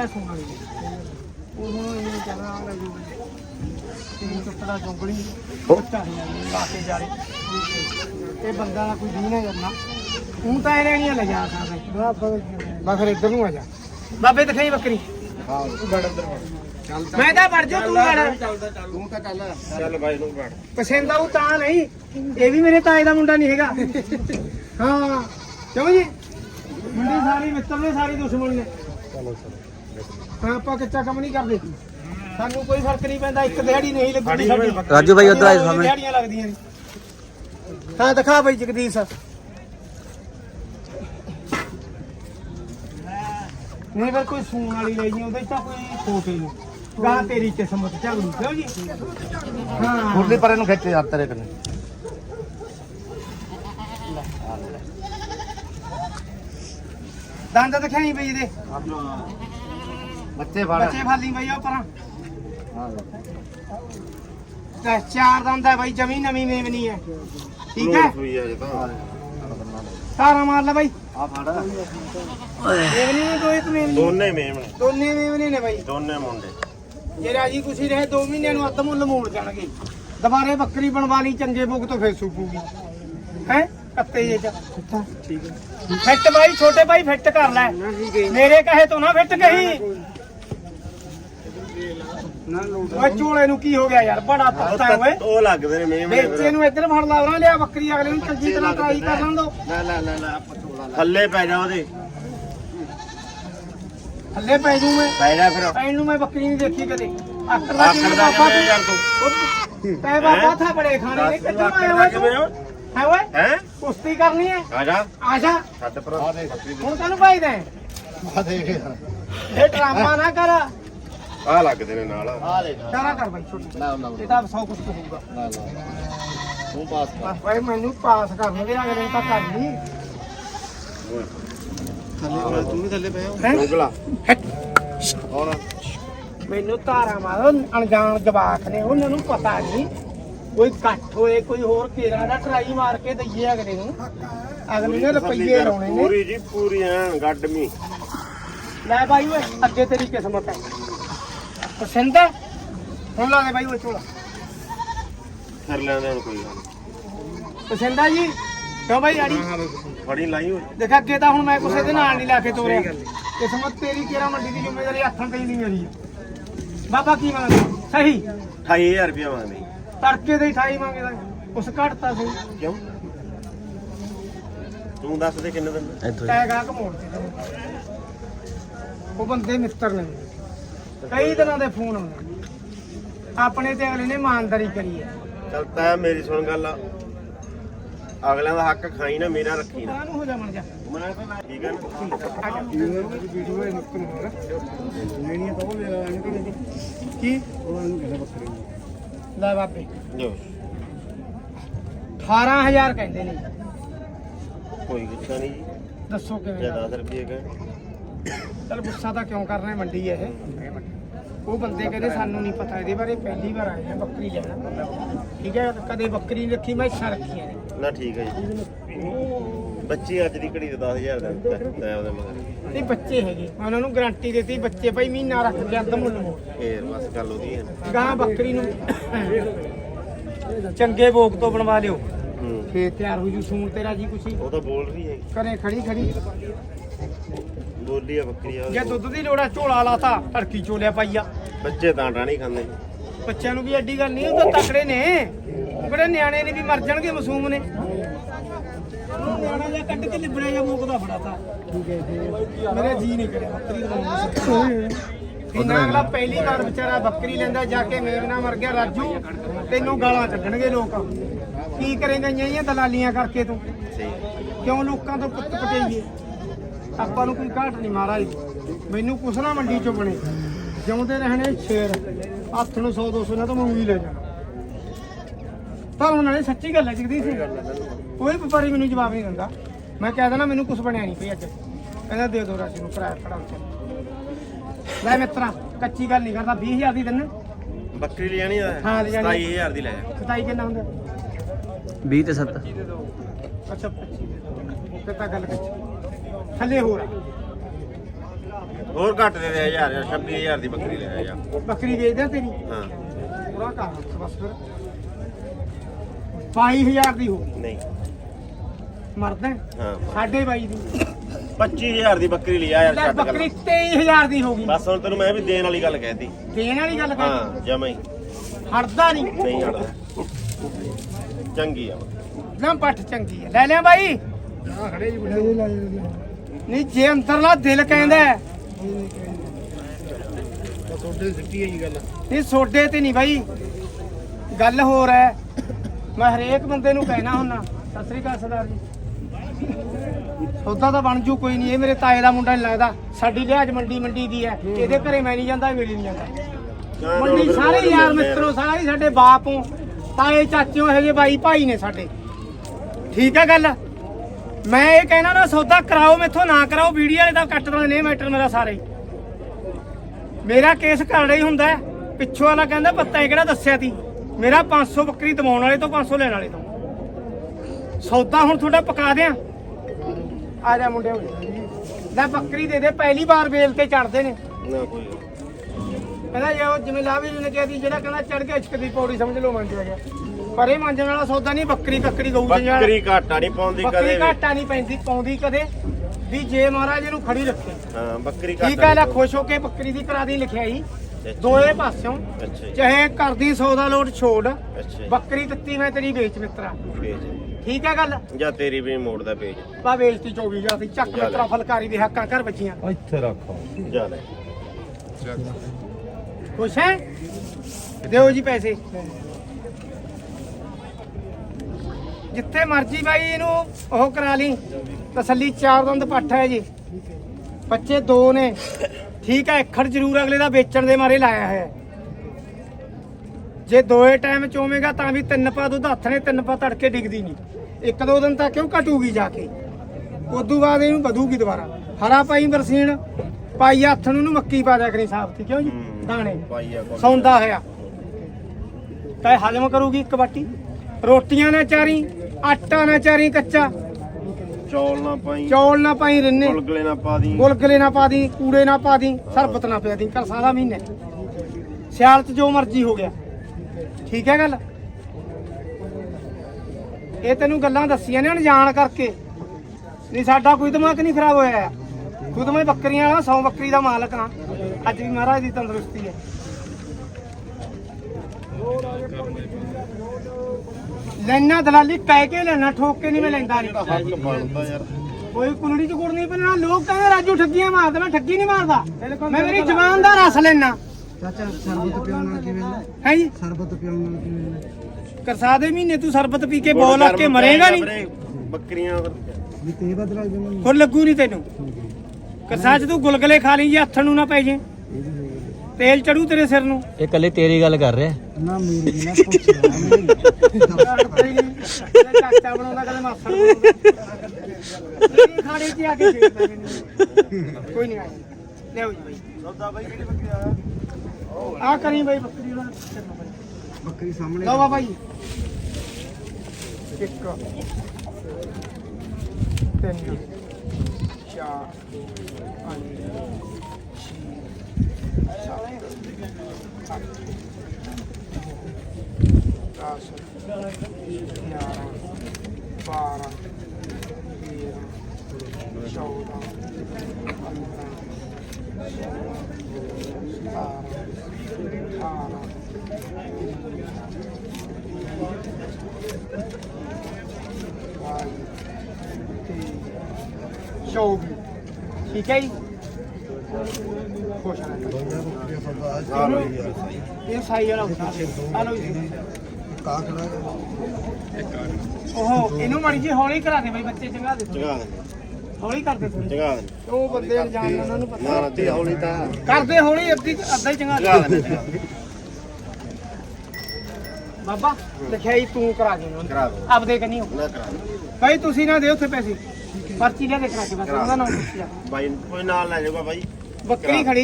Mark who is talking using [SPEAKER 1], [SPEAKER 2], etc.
[SPEAKER 1] ਜਾ ਸੁਣ ਲਈ ਉਹ ਹੁਣ ਇਹ ਕਹਿੰਦਾ ਆ ਜੀ। ਇਹ ਟੁੱਟਦਾ ਜੰਗਲੀ ਬੱਚਾ ਹੈ ਲਾ ਕੇ ਜਾਰੇ ਇਹ ਬੰਦਾ ਦਾ ਕੋਈ ਦੀਨ ਹੈ ਕਰਨਾ। ਤੂੰ ਤਾਂ ਇਹ ਲੈਣੀਆਂ ਲੈ ਜਾ ਸਕਦਾ। ਬਾ ਫਿਰ ਇੱਧਰ ਨੂੰ ਆ ਜਾ। ਬਾਬੇ ਦਿਖਾਈ ਬੱਕਰੀ।
[SPEAKER 2] ਹਾਂ ਤੂੰ ਬੜ ਅੰਦਰ ਵੜ ਚੱਲ
[SPEAKER 1] ਮੈਂ ਤਾਂ ਵੜ ਜਾ ਤੂੰ ਵੜ।
[SPEAKER 2] ਤੂੰ ਤਾਂ ਚੱਲ ਚੱਲ ਬਾਈ ਨੂੰ ਬੜ
[SPEAKER 1] ਪਸੰਦ ਆਉ ਤਾਂ ਨਹੀਂ। ਇਹ ਵੀ ਮੇਰੇ ਤਾਏ ਦਾ ਮੁੰਡਾ ਨਹੀਂ ਹੈਗਾ। ਹਾਂ। ਕਿਉਂ ਜੀ? ਮੁੰਡੇ ਸਾਰੇ ਮਿੱਤਰ ਨੇ ਸਾਰੇ ਦੁਸ਼ਮਣ ਨੇ।
[SPEAKER 2] ਚਲੋ ਚਲੋ।
[SPEAKER 1] ਹਾਂ ਆਪਾਂ ਕੱਚਾ ਕੰਮ ਨਹੀਂ ਕਰਦੇ ਸਾਨੂੰ ਕੋਈ ਫ਼ਰਕ ਨਹੀਂ ਪੈਂਦਾ ਇੱਕ ਦਿਹਾੜੀ ਨਹੀਂ ਲੱਗਦੀ ਸਾਡੀ।
[SPEAKER 3] ਰਾਜੂ ਭਾਈ ਉੱਧਰ ਆਏ ਸਾਹਮਣੇ।
[SPEAKER 1] ਦਿਹਾੜੀਆਂ ਲੱਗਦੀਆਂ ਨੇ। ਹਾਂ ਦਿਖਾ ਬਈ ਜਗਦੀਸ਼। ਨਹੀਂ ਫਿਰ ਕੋਈ ਸੂਣ ਵਾਲੀ ਲਈ ਨਹੀਂ ਉਹਦੇ ਤਾਂ ਕੋਈ ਹੀ ਨਹੀਂ ਗਾਂ ਤੇਰੀ ਕਿਸਮਤ ਝਗੜੂ ਕਿਉਂ ਜੀ? ਹਾਂ।
[SPEAKER 2] ਮੁਰਲੀ ਪਰੇ ਨੂੰ ਖਿੱਚ ਯਾਰ ਤੇਰੇ ਕਨੇ।
[SPEAKER 1] ਦੰਦ ਦਿਖਾਈ ਬਈ ਇਹਦੇ।
[SPEAKER 2] ਬੱਚੇ ਫੜ।
[SPEAKER 1] ਬੱਚੇ ਫਾਲੀ ਬਈ ਉਹ ਪਰਾਂ।
[SPEAKER 2] ਹਾਂ
[SPEAKER 1] ਤੇ ਚਾਰ ਦੰਦ ਹੈ ਬਾਈ ਜਮੀ ਨਵੀਂ ਮੇਵਨੀ ਹੈ। ਠੀਕ ਹੈ?
[SPEAKER 2] ਆ ਜੇ ਤਾਂ।
[SPEAKER 1] ਤਾਰਾ ਮਾਰ ਲੈ ਬਾਈ।
[SPEAKER 2] ਆ ਫੜ।
[SPEAKER 1] ਮੇਵਨੀ ਨੇ ਦੋ ਇੱਕ ਮੇਵਨੀ
[SPEAKER 4] ਦੋਨੇ ਮੇਮਣੇ
[SPEAKER 1] ਦੋਨੇ ਮੇਵਨੀ ਨੇ ਬਾਈ।
[SPEAKER 4] ਦੋਨੇ ਮੁੰਡੇ।
[SPEAKER 1] ਜੇ ਰਾਜੀ ਖੁਸ਼ੀ ਰਹੇ 2 ਮਹੀਨਿਆਂ ਨੂੰ ਅੱਧ ਮੁੱਲ ਮੋੜ ਜਾਣਗੇ। ਦੁਬਾਰੇ ਬੱਕਰੀ ਬਣਵਾ ਲਈ ਚੰਗੇ ਭੋਗ ਤੋਂ ਫੇਰ ਸੂਪੂਗੀ ਹੈ? ਕੱਤੇ ਜੇ ਚ। ਠੀਕ ਹੈ ਫਿੱਟ ਬਾਈ ਛੋਟੇ ਬਾਈ ਫਿੱਟ ਕਰ ਲੈ। ਮੇਰੇ ਕਹੇ ਤੋਂ ਨਾ ਫਿੱਟ ਕਹੀ। ਓਏ ਝੋਲੇ ਨੂੰ ਕੀ ਹੋ ਗਿਆ ਯਾਰ? ਬੜਾ ਤੱਤਾ ਓਏ।
[SPEAKER 4] ਉਹ ਲੱਗਦੇ ਨੇ ਮੇਮਣੇ
[SPEAKER 1] ਵੇਚੇ ਨੂੰ ਇੱਧਰ ਫੜ ਲਾ ਉਹਨਾਂ ਲਿਆ ਬੱਕਰੀ ਅਗਲੇ ਨੂੰ ਚੰਗੀ ਤਰ੍ਹਾਂ ਟਰਾਈ ਕਰ ਲਾਂ ਦੋ।
[SPEAKER 2] ਲੈ ਲੈ ਲੈ ਲੈ ਆਪਾਂ ਝੋਲਾ ਲੈ।
[SPEAKER 4] ਥੱਲੇ ਪੈ ਜਾ ਉਹਦੇ।
[SPEAKER 1] ਥੱਲੇ ਪੈ ਜੂ ਮੈਂ।
[SPEAKER 4] ਪੈ ਜਾ ਫਿਰ।
[SPEAKER 1] ਪੈਣ ਨੂੰ ਮੈਂ ਬੱਕਰੀ ਨਹੀਂ ਦੇਖੀ ਕਦੇ। ਆਕੜ ਦਾ
[SPEAKER 4] ਦਾ
[SPEAKER 1] ਬਾਬਾ
[SPEAKER 4] ਤੂੰ।
[SPEAKER 1] ਤੈ। ਬਾਬਾ ਥਾ ਬੜੇ ਖਾਣੇ ਨੇ। ਕਿੱਥੋਂ ਆਇਆ ਤੂੰ? ਹੈ ਓਏ?
[SPEAKER 4] ਹੈ?
[SPEAKER 1] ਕੁਸ਼ਤੀ ਕਰਨੀ ਹੈ?
[SPEAKER 4] ਆ ਜਾ।
[SPEAKER 1] ਆ ਜਾ।
[SPEAKER 4] ਛੱਡ ਪਰ
[SPEAKER 1] ਹੁਣ ਕਾਹਨੂੰ ਭਾਈ ਦੇ
[SPEAKER 2] ਆ ਦੇਖ ਯਾਰ।
[SPEAKER 1] ਇਹ ਡਰਾਮਾ ਨਾ ਕਰ।
[SPEAKER 4] ਆ ਲੱਗਦੇ ਨੇ ਨਾਲ।
[SPEAKER 2] ਆ ਦੇਖ
[SPEAKER 1] ਡਰਾ ਕਰ ਬਾਈ ਛੋਟੀ
[SPEAKER 2] ਲੈ ਲੈ
[SPEAKER 1] ਇਹ ਤਾਂ ਸੌ ਕੁਛ ਹੋਊਗਾ।
[SPEAKER 2] ਲੈ ਲੈ ਤੂੰ ਪਾਸ ਕਰ।
[SPEAKER 1] ਬਸ ਭਾਈ ਮੈਨੂੰ ਪਾਸ ਕਰਨਗੇ ਅਗਲੇ ਨੂੰ ਤਾਂ ਕਰ ਲਈ।
[SPEAKER 2] ਥੱਲੇ ਤੂੰ ਵੀ ਥੱਲੇ ਪਿਆ
[SPEAKER 1] ਹੈਂ?
[SPEAKER 4] ਉਂਗਲਾ
[SPEAKER 2] ਹੁਣ
[SPEAKER 1] ਮੈਨੂੰ ਧਾਰਾ ਮਾਰੋ ਅਣਜਾਣ ਜਵਾਕ ਨੇ ਉਹਨਾਂ ਨੂੰ ਪਤਾ ਨਹੀਂ। ਕੋਈ ਇਕੱਠ ਹੋਏ ਕੋਈ ਹੋਰ ਕੇਰਾ ਦਾ ਟਰਾਈ ਮਾਰ ਕੇ ਦਈਏ ਅਗਲੇ ਨੂੰ। ਅਗਲੇ ਨੇ ਰੁਪਈਏ ਲਾਉਣੇ ਨੇ।
[SPEAKER 4] ਪੂਰੀ ਜੀ ਪੂਰੀ ਐਨ ਗੱਡਮੀ
[SPEAKER 1] ਲੈ ਬਾਈ ਓਏ ਅੱਗੇ ਤੇਰੀ ਕਿਸਮਤ ਹੈ। ਪਸੰਦ ਹੈ? ਹੁਣ ਲਾ ਦੇ ਬਾਈ ਓਏ ਝੋਲਾ
[SPEAKER 4] ਫਿਰ ਲੈਂਦੇ ਹੁਣ ਕੋਈ ਗੱਲ ਨੀ।
[SPEAKER 1] ਪਸੰਦ ਆ ਜੀ? ਕਿਉਂ ਬਾਈ ਆੜੀ?
[SPEAKER 4] ਫੜੀ ਲਾਈ ਹੋਈ।
[SPEAKER 1] ਦੇਖ ਅੱਗੇ ਤਾਂ ਹੁਣ ਮੈਂ ਕਿਸੇ ਦੇ ਨਾਲ ਨਹੀਂ ਲਾ ਕੇ ਤੋਰਿਆ। ਕਿਸਮਤ ਤੇਰੀ ਕਿਹੜਾ ਮੰਡੀ ਦੀ ਜ਼ਿੰਮੇਵਾਰੀ ਹੱਥਾਂ ਤੇ ਹੀ ਨਹੀਂ ਮੇਰੀ ਬਾਬਾ ਕੀ ਮੰਗਦਾ? ਸਹੀ?
[SPEAKER 4] 28000 ਰੁਪਇਆ ਮੰਗਦੇ
[SPEAKER 1] ਤੜਕੇ ਦੇ 28 ਮੰਗਦਾ। ਉਸ ਘਟਤਾ ਸੀ।
[SPEAKER 4] ਕਿਉਂ? ਤੂੰ ਦੱਸ ਦੇ ਕਿੰਨੇ ਦਿਨ
[SPEAKER 3] ਇੱਥੋਂ ਹੀ।
[SPEAKER 1] ਟੈਗ ਆ ਕਮੋੜ। ਉਹ ਬੰਦੇ ਮਿੱਤਰ ਨੇ। ਕਈ ਦਿਨਾਂ ਦੇ ਫੋਨ ਆਉਂਦੇ ਆਪਣੇ ਤੇ ਅਗਲੇ ਨੇ ਇਮਾਨਦਾਰੀ ਕਰੀ ਹੈ।
[SPEAKER 4] ਚੱਲ ਤੈ ਮੇਰੀ ਸੁਣ ਗੱਲ। ਅਗਲਿਆਂ ਦਾ ਹੱਕ ਖਾਈ ਨਾ ਮੇਰਾ ਰੱਖੀ ਨਾ।
[SPEAKER 1] ਕਾਹਨੂੰ ਹੋ ਜਾ ਮਨ ਜਾ।
[SPEAKER 4] ਠੀਕ ਹੈ ਨਾ?
[SPEAKER 2] ਕਿ?
[SPEAKER 1] ਲੈ ਬਾਬੇ।
[SPEAKER 4] ਜੋ।
[SPEAKER 1] 18000 ਕਹਿੰਦੇ ਨੇ।
[SPEAKER 4] ਕੋਈ ਗੁੱਸਾ ਨਹੀਂ ਜੀ।
[SPEAKER 1] ਦੱਸੋ ਕਿਵੇਂ
[SPEAKER 4] 10 ਰੁਪਏ ਗਏ।
[SPEAKER 1] ਚਲ ਗੁੱਸਾ ਤਾਂ ਕਿਉਂ ਕਰਨਾ ਹੈ, ਮੰਡੀ ਹੈ ਇਹ? ਉਹ ਬੰਦੇ ਕਹਿੰਦੇ ਸਾਨੂੰ ਨਹੀਂ ਪਤਾ ਇਹਦੇ ਬਾਰੇ ਪਹਿਲੀ ਵਾਰ ਆਏ ਆ ਬੱਕਰੀ ਲੈਣਾ। ਠੀਕ ਹੈ ਕਦੇ ਬੱਕਰੀ ਨਹੀਂ ਰੱਖੀ ਮੈਂ ਇੱਛਾ ਰੱਖੀਆਂ ਨੇ।
[SPEAKER 4] ਨਾ ਠੀਕ ਹੈ ਜੀ। ਬੱਚੀ ਅੱਜ ਦੀ ਘੜੀ ਤੇ 10000 ਦਾ ਤੈ ਉਹਦੇ ਮਗਰ।
[SPEAKER 1] ਨਹੀਂ ਬੱਚੇ ਹੈਗੇ। ਮੈਂ ਉਹਨਾਂ ਨੂੰ ਗਾਰੰਟੀ ਦਿੱਤੀ ਬੱਚੇ ਭਾਈ ਮਹੀਨਾ ਰੱਖ ਕੇ ਅੰਦ ਮੁੱਲ ਮੋੜ।
[SPEAKER 4] ਫੇਰ ਬਸ ਗੱਲ ਉਹਦੀ ਹੈ। ਨਾ।
[SPEAKER 1] ਗਾਂ ਬੱਕਰੀ ਨੂੰ ਚੰਗੇ ਭੋਗ ਤੋਂ ਬਣਵਾ ਲਿਓ।
[SPEAKER 4] ਹੂੰ।
[SPEAKER 1] ਫੇਰ ਤਿਆਰ ਹੋ ਜੂ ਸੂਣ ਤੇਰਾ ਜੀ ਕੁਛੀ
[SPEAKER 4] ਉਹ ਤਾਂ ਬੋਲ ਰਹੀ ਹੈ।
[SPEAKER 1] ਕਰੇ ਖੜੀ ਖੜੀ।
[SPEAKER 4] ਬੋਲੀ ਆ ਬੱਕਰੀ ਆ।
[SPEAKER 1] ਜੇ ਦੁੱਧ ਦੀ ਲੋੜਾ ਝੋਲਾ ਲਾਤਾ ਧੜਕੀ ਚੋਲਿਆ ਪਾਈਆ
[SPEAKER 4] ਬੱਚੇ ਤਾਂ ਡਾਣੀ ਖਾਂਦੇ।
[SPEAKER 1] ਬੱਚਿਆਂ ਨੂੰ ਵੀ ਐਡੀ ਗੱਲ ਨਹੀਂ ਉਹ ਤਾਂ ਤਕੜੇ ਨੇ। ਉਹ ਕਿਹੜੇ ਨਿਆਣੇ ਨੇ ਵੀ ਮਰ ਜਾਣਗੇ ਮਾਸੂਮ ਨੇ। ਉਹ ਨਿਆਣਾ ਜਿਹਾ ਕੱਢ ਕੇ ਲਿਬੜਿਆ ਜਾਂ ਮੂਕ ਦਾ ਫੜਾਤਾ ਮੇਰੇ ਜੀ ਨਹੀਂ ਕਰਿਆ ਬੱਕਰੀ ਦਾ ਇਹਨਾਂ ਅਗਲਾ ਪਹਿਲੀ ਵਾਰ ਵਿਚਾਰਾ ਬੱਕਰੀ ਲੈਂਦਾ ਜਾ ਕੇ ਮੇਵਨਾ ਮਰ ਗਿਆ ਰਾਜੂ ਤੈਨੂੰ ਗਾਲਾਂ ਕੱਢਣਗੇ ਲੋਕ। ਕੀ ਕਰੇਂਗਾ ਇਹ ਦਲਾਲੀਆਂ ਕਰਕੇ ਤੂੰ? ਕਿਉਂ ਲੋਕਾਂ ਤੋਂ ਪੁੱਤ ਪਟੇਈਏ ਆਪਾਂ ਨੂੰ ਕੋਈ ਘਾਟ ਨਹੀਂ ਮਹਾਰਾਜ। ਮੈਨੂੰ ਕੁਛ ਨਾ ਮੰਡੀ ਚੋਂ ਬਣੇ। ਜਿਉਂਦੇ ਰਹਿਣੇ ਸ਼ੇਰ। ਹੱਥ ਨੂੰ 100 200 ਨਾ ਤਾਂ ਮੈਂ ਊਂ ਹੀ ਲੈ ਜਾਣਾ ਪਰ ਉਹਨਾਂ ਨੇ ਸੱਚੀ ਗੱਲ ਹੈ ਜਗਦੀ ਸੀ ਕੋਈ ਵਪਾਰੀ ਮੈਨੂੰ ਜਵਾਬ ਨਹੀਂ ਦਿੰਦਾ। ਮੈਂ ਕਹਿ ਦੇਣਾ ਮੈਨੂੰ ਕੁਛ ਬਣਿਆ ਨਹੀਂ ਕੋਈ ਅੱਜ। ਕਹਿੰਦਾ ਦੇ ਦੋ ਰਾਸ਼ੀ ਨੂੰ ਕਿਰਾਇਆ ਖੜਾ ਉੱਤੇ ਲੈ ਮਿੱਤਰਾ ਕੱਚੀ ਗੱਲ ਨਹੀਂ ਕਰਦਾ 20000 ਦੀ ਦਿਨ
[SPEAKER 4] ਬੱਕਰੀ ਲੈ ਜਾਣੀ ਆ।
[SPEAKER 1] ਹਾਂ, ਲੈ ਜਾਣੀ।
[SPEAKER 4] 27000 ਦੀ ਲੈ ਜਾ।
[SPEAKER 1] ਖਤਾਈ ਕਿੰਨਾ ਹੁੰਦਾ?
[SPEAKER 3] 20 ਤੇ 7
[SPEAKER 1] ਅੱਛਾ 25 ਦੇ ਦੋ। ਫਿਰ ਤਾਂ ਗੱਲ ਕੱਚੀ। ਥੱਲੇ ਹੋਰ।
[SPEAKER 4] ਹੋਰ ਘੱਟ ਦੇ ਦੇ 1000 26000 ਦੀ ਬੱਕਰੀ ਲੈ ਆ ਜਾ
[SPEAKER 1] ਬੱਕਰੀ ਵੇਚਦੇ ਆ ਤੇਰੀ?
[SPEAKER 4] ਹਾਂ।
[SPEAKER 1] ਪੂਰਾ ਕਰ ਬਸ ਫਿਰ 22000 ਦੀ ਹੋ
[SPEAKER 4] ਨਹੀਂ।
[SPEAKER 1] ਮਰਦਾ
[SPEAKER 4] ਹਾਂ?
[SPEAKER 1] ਸਾਢੇ 22 ਦੀ।
[SPEAKER 4] 25000 ਦੀ ਬੱਕਰੀ ਲਿਆ ਯਾਰ
[SPEAKER 1] ਲੈ
[SPEAKER 4] ਛੱਡ
[SPEAKER 1] ਬੱਕਰੀ
[SPEAKER 4] ਗੱਲਾਂ
[SPEAKER 1] 23000 ਦੀ ਹੋ ਗਈ।
[SPEAKER 4] ਬਸ ਹੁਣ ਤੈਨੂੰ ਮੈਂ ਵੀ ਦੇਣ ਵਾਲੀ ਗੱਲ ਕਹਿਤੀ।
[SPEAKER 1] ਦੇਣ ਵਾਲੀ ਗੱਲ ਕਰ
[SPEAKER 4] ਹਾਂ ਜਮਾ ਹੀ।
[SPEAKER 1] ਹਟਦਾ ਨਹੀਂ।
[SPEAKER 4] ਨਹੀਂ ਹਟਦਾ। ਚੰਗੀ ਆ।
[SPEAKER 1] ਨਾ ਪੱਠ ਚੰਗੀ ਹੈ ਲੈ ਲਿਆ ਬਾਈ।
[SPEAKER 2] ਖੜੇ ਜੀ ਬੁੱਢੇ।
[SPEAKER 1] ਨਹੀਂ ਜੇ ਅੰਦਰਲਾ ਦਿਲ ਕਹਿੰਦਾ ਹੈ,
[SPEAKER 2] ਤੁਹਾਡੇ ਸਿੱਟੀ ਹੈ ਜੀ ਗੱਲ।
[SPEAKER 1] ਨਹੀਂ ਸੋਡੇ ਤੇ ਨਹੀਂ ਬਾਈ। ਗੱਲ ਹੋਰ ਹੈ। ਮੈਂ ਹਰੇਕ ਬੰਦੇ ਨੂੰ ਕਹਿਣਾ ਹੁੰਨਾ ਸਤਿ ਸ੍ਰੀ ਅਕਾਲ ਸਰਦਾਰ ਜੀ। ਸੌਦਾ ਤਾਂ ਬਣ ਜੂ ਕੋਈ ਨਹੀਂ। ਇਹ ਮੇਰੇ ਤਾਏ ਦਾ ਮੁੰਡਾ ਨਹੀਂ ਲੱਗਦਾ। ਸਾਡੀ ਲਿਹਾਜ ਮੰਡੀ ਮੰਡੀ ਦੀ ਹੈ। ਇਹਦੇ ਘਰੇ ਮੈਂ ਨਹੀਂ ਜਾਂਦਾ ਇਹ ਮਿਲ ਨਹੀਂ ਜਾਂਦਾ। ਮੰਡੀ ਸਾਰੇ ਯਾਰ ਮਿੱਤਰੋ ਸਾਰੇ ਸਾਡੇ ਬਾਪੋਂ ਤਾਏ ਚਾਚਿਓ ਜਿਹੇ ਬਾਈ ਭਾਈ ਨੇ ਸਾਡੇ। ਠੀਕ ਹੈ ਗੱਲ? ਮੈਂ ਇਹ ਕਹਿਣਾ ਨਾ ਸੌਦਾ ਕਰਾਓ ਮੈਥੋਂ ਨਾ ਕਰਾਓ ਵੀਡੀਓ ਵਾਲੇ ਤਾਂ ਕੱਟ ਦਿੰਦੇ ਨੇ ਮੈਟਰ ਮੇਰਾ ਸਾਰੇ। ਮੇਰਾ ਕੇਸ ਘਰੜਾ ਹੀ ਹੁੰਦਾ। ਪਿੱਛੋਂ ਵਾਲਾ ਕਹਿੰਦਾ ਪੱਤਾ ਇਹ ਕਿਹੜਾ ਦੱਸਿਆ ਤੀ? ਮੇਰਾ 500 ਬੱਕਰੀ ਦਵਾਉਣ ਵਾਲੇ ਤੋਂ 500 ਲੈਣ ਵਾਲੇ ਤੋਂ। ਸੌਦਾ ਹੁਣ ਤੁਹਾਡਾ ਪਕਾ ਦਿਆਂ। ਆ ਜਾ ਮੁੰਡੇ ਲੈ ਬੱਕਰੀ ਦੇ ਦੇ ਪਹਿਲੀ ਵਾਰ ਵੇਲ ਤੇ ਚੜਦੇ ਨੇ। ਕਹਿੰਦਾ ਜੇ ਉਹ ਜਿਵੇਂ ਲਾਵੀ ਜੀ ਨੇ ਕਿਹਾ ਸੀ ਜਿਹੜਾ ਕਹਿੰਦਾ ਚੜ ਕੇ ਇਸ਼ਕ ਦੀ ਪੌੜੀ ਸਮਝ ਲਓ ਮੰਨ ਗਿਆ ਪਰ ਇਹ ਮੰਨਣ ਵਾਲਾ ਸੌਦਾ ਨਹੀਂ ਬੱਕਰੀ ਕੱਕੜੀ ਗਊ ਜੰਜਾਲ
[SPEAKER 4] ਬੱਕਰੀ ਘਾਟਾ ਨਹੀਂ ਪਾਉਂਦੀ
[SPEAKER 1] ਬੱਕਰੀ
[SPEAKER 4] ਕਦੇ ਵੀ।
[SPEAKER 1] ਘਾਟਾ ਨਹੀਂ ਪੈਂਦੀ ਪਾਉਂਦੀ ਕਦੇ। ਵੀ ਜੇ ਮਹਾਰਾਜ ਇਹਨੂੰ ਖੜੀ ਰੱਖੇ।
[SPEAKER 4] ਹਾਂ ਬੱਕਰੀ ਘਾਟਾ
[SPEAKER 1] ਠੀਕ ਹੈ ਲੈ ਖੁਸ਼ ਹੋ ਕੇ ਬੱਕਰੀ ਦੀ ਕਰਾ ਦੀ ਲਿਖਿਆਈ। ਦੋਏ ਪਾਸਿਓਂ।
[SPEAKER 4] ਅੱਛਾ ਜੀ।
[SPEAKER 1] ਚਾਹੇ ਕਰਦੀ 100 ਦਾ ਲੋਟ ਛੋੜ
[SPEAKER 4] ਅੱਛਾ ਜੀ।
[SPEAKER 1] ਬੱਕਰੀ ਦਿੱਤੀ ਮੈਂ ਤੇਰੀ ਵੇਚ ਮਿੱਤਰਾ। ਠੀਕ ਹੈ ਗੱਲ?
[SPEAKER 4] ਜਾਂ ਤੇਰੀ ਵੀ ਮੋੜ ਦਾ ਪੇਜ
[SPEAKER 1] ਬਾ ਵੇਚਤੀ 24000 ਦੀ ਚੱਕ। ਮਿੱਤਰਾ ਫਲਕਾਰੀ ਦੇ ਹੱਕਾਂ ਘਰ ਬੱਚੀਆਂ।
[SPEAKER 2] ਇੱਥੇ ਰੱਖੋ
[SPEAKER 4] ਜਾ ਲੈ।
[SPEAKER 1] ਖੁਸ਼ ਹੈ? ਦਿਓ ਜੀ ਪੈਸੇ। ਜਿੱਥੇ ਮਰਜ਼ੀ ਬਾਈ ਇਹਨੂੰ ਉਹ ਕਰਾ ਲਈ। ਤਸੱਲੀ ਚਾਰ ਦੰਦ ਪੱਠ ਹੈ ਜੀ। ਬੱਚੇ ਦੋ ਨੇ। ਠੀਕ ਹੈ ਅੱਖਰ ਜ਼ਰੂਰ ਅਗਲੇ ਦਾ ਵੇਚਣ ਦੇ ਮਾਰੇ ਲਾਇਆ ਹੈ। ਜੇ ਦੋਏ ਟਾਈਮ ਚੋਵੇਂਗਾ ਤਾਂ ਵੀ ਤਿੰਨ ਪਾ ਦੁੱਧ ਹੱਥ ਨੇ ਤਿੰਨ ਪਾ ਤੜਕੇ ਡਿੱਗਦੀ ਨਹੀਂ। ਇੱਕ ਦੋ ਦਿਨ ਤੱਕ ਕਿਉਂ ਘਟੂਗੀ ਜਾ ਕੇ? ਉਦੋਂ ਬਾਅਦ ਇਹਨੂੰ ਵਧੂਗੀ ਦੁਬਾਰਾ। ਹਰਾ ਪਾਈ ਬਰਸੀਨ ਪਾਈ ਹੱਥ ਨੂੰ ਇਹਨੂੰ ਮੱਕੀ ਪਾ ਦਿਆ ਕਰੀ ਸਾਫ਼ ਤੇ। ਕਿਉਂ ਜੀ। ਦਾਣੇ। ਸੌਂਦਾ ਹੋਇਆ। ਤਾਂ ਇਹ ਹਜਮ ਕਰੂਗੀ ਇੱਕ ਬਾਟੀ ਰੋਟੀਆਂ ਨਾ ਚਾਰੀ। ਆਟਾ ਨਾ ਚਾਰੀ ਕੱਚਾ।
[SPEAKER 4] ਚੌਲ ਨਾ ਪਾਈ।
[SPEAKER 1] ਚੌਲ ਨਾ ਪਾਈ ਰਿੰਨੇ।
[SPEAKER 4] ਗੁਲਗਲੇ ਨਾ ਪਾ ਦੀ।
[SPEAKER 1] ਗੁਲਗਲੇ ਨਾ ਪਾ ਦੀ ਕੂੜੇ ਨਾ ਪਾ ਦੀ ਸਰਬਤ ਨਾ ਪਿਆ ਦੀ ਕਰ ਸਾਰਾ ਮਹੀਨੇ। ਸਿਆਲ ਚ ਜੋ ਮਰਜ਼ੀ ਹੋ ਗਿਆ। ਠੀਕ ਹੈ ਗੱਲ? ਇਹ ਤੈਨੂੰ ਗੱਲਾਂ ਦੱਸੀਆਂ ਨੇ ਅਣਜਾਣ ਕਰਕੇ। ਨਹੀਂ ਸਾਡਾ ਕੋਈ ਦਿਮਾਗ ਨਹੀਂ ਖਰਾਬ ਹੋਇਆ। ਖੁਦ ਮੈਂ ਬੱਕਰੀਆਂ ਵਾਲਾ 100 ਬੱਕਰੀ ਦਾ ਮਾਲਕ ਹਾਂ। ਅੱਜ ਵੀ ਮਹਾਰਾਜ ਦੀ ਤੰਦਰੁਸਤੀ ਹੈ। ਲੈਣਾ ਦਲਾਲੀ ਕਹਿ ਕੇ ਲੈਣਾ ਠੋਕ ਕੇ ਨਹੀਂ ਮੈਂ ਲੈਂਦਾ ਨਹੀਂ।
[SPEAKER 4] ਬਣਦਾ ਯਾਰ।
[SPEAKER 1] ਕੋਈ ਕੁਲੜੀ ਚ ਗੁੜ ਨਹੀਂ ਪੈਣਾ ਲੋਕ ਕਹਿੰਦੇ ਰਾਜੂ ਠੱਗੀਆਂ ਮਾਰਦਾ ਮੈਂ ਠੱਗੀ ਨਹੀਂ ਮਾਰਦਾ। ਮੈਂ ਮੇਰੀ ਜਵਾਨ ਦਾ ਰਸ ਲੈਣਾ
[SPEAKER 2] ਚਾਚਾ ਸਰਬਤ ਪਿਉਣ ਨਾਲ ਕਿਵੇਂ
[SPEAKER 1] ਹੈ ਜੀ?
[SPEAKER 2] ਸਰਬਤ ਪਿਉਣ ਨਾਲ ਕਿਵੇਂ ਨੇ
[SPEAKER 1] ਕਰਸਾ ਦੇ ਮਹੀਨੇ ਤੂੰ ਸਰਬਤ ਪੀ ਕੇ ਬੋਲ ਲਾ ਕੇ ਮਰੇਗਾ ਨਹੀਂ।
[SPEAKER 4] ਬੱਕਰੀਆਂ
[SPEAKER 2] ਵੀ ਤੇ ਬਦਲਾ ਜਿਵੇਂ
[SPEAKER 1] ਹੁਣ ਲੱਗੂ ਨਹੀਂ ਤੈਨੂੰ। ਕਰਸਾ ਚ ਤੂੰ ਗੁਲਗਲੇ ਖਾ ਲਈ ਜੇ ਹੱਥ ਨੂੰ ਨਾ ਪੈ ਜੇ। ਤੇਲ ਚੜੂ ਤੇਰੇ ਸਿਰ ਨੂੰ?
[SPEAKER 3] ਇਹ ਕੱਲੇ ਤੇਰੀ ਗੱਲ ਕਰ ਰਿਹਾ।
[SPEAKER 2] ਨਾ ਮੇਰੀ ਨਾ ਪੁੱਛ ਰਿਹਾ ਮੇਰੀ।
[SPEAKER 1] ਚਾਚਾ ਬਣਾਉਂਦਾ ਕਦੇ ਮਾਸੜ ਬਣਾਉਂਦਾ। ਇਹ ਖਾੜੇ 'ਚ ਆ ਕੇ ਖੇਡਦਾ ਮੈਨੂੰ। ਕੋਈ ਨਹੀਂ ਆਇਆ। ਲਿਆਓ ਜੀ। ਬਾਈ
[SPEAKER 4] ਸੌਦਾ ਬਾਈ ਕਿਹੜੀ ਬੱਕਰੀ ਆ
[SPEAKER 1] ਆ ਕਰੀ ਬਾਈ ਬੱਕਰੀ ਦਾ
[SPEAKER 2] ਬੱਕਰੀ ਸਾਹਮਣੇ।
[SPEAKER 1] ਲਓ ਬਾਬਾ ਜੀ। ਇੱਕ ਤਿੰਨ ਚਾਰ ਪੰਜ ਛੇ ਸੱਤ ਅੱਠ ਦਸ ਗਿਆਰਾਂ ਬਾਰਾਂ ਤੇਰਾਂ ਚੌਦਾਂ ਪੰਦਰਾਂ ਸਤਾਰਾਂ ਅਠਾਰਾਂ ਚੌਵੀ ਠੀਕ ਹੈ ਜੀ ਖੁਸ਼ ਰਹਿਣਾ। ਇਹ ਸਾਈ ਵਾਲਾ ਉਠਾ ਆ ਲਓ ਜੀ।
[SPEAKER 2] ਕਾ ਖੜਾ
[SPEAKER 1] ਉਹ ਇਹਨੂੰ ਮੜੀ ਜੀ ਹੌਲੀ ਕਰਾ ਦੇ ਬਈ ਬੱਚੇ ਚੰਗਾ ਦੇ।
[SPEAKER 4] ਚੰਗਾ ਦੇ।
[SPEAKER 1] ਹੌਲੀ ਕਰਦੇ ਥੋੜੀ
[SPEAKER 4] ਚੰਗਾ ਦੇ।
[SPEAKER 1] ਉਹ ਬੰਦੇ ਅਣਜਾਣ ਨੇ, ਉਹਨਾਂ ਨੂੰ ਪਤਾ।
[SPEAKER 4] ਨਾ ਨਾ ਤੇ ਹੌਲੀ ਤਾਂ।
[SPEAKER 1] ਕਰਦੇ ਹੌਲੀ ਅੱਧੀ ਅੱਧਾ ਹੀ ਚੰਗਾ
[SPEAKER 4] ਚੰਗਾ ਦੇ ਚੰਗਾ।
[SPEAKER 1] ਬਾਬਾ ਲਿਖਿਆ ਤੂੰ ਕਰਾ ਦੇ ਉਹਨਾਂ।
[SPEAKER 4] ਦੋ।
[SPEAKER 1] ਆਪਦੇ ਕਨੀ
[SPEAKER 4] ਦੋ।
[SPEAKER 1] ਭਾਈ ਤੁਸੀਂ ਨਾ ਦਿਓ ਉੱਥੇ ਪੈਸੇ। ਪਰਚੀ ਲੈ ਕੇ ਕਰਾ ਕੇ ਬਸ ਉਹਦਾ ਨਾਮ ਪੁੱਛਿਆ
[SPEAKER 4] ਬਾਈ ਕੋਈ ਨਾਲ ਲੈ ਜਾਊਗਾ ਬਾਈ।
[SPEAKER 1] ਬੱਕਰੀ ਖੜੀ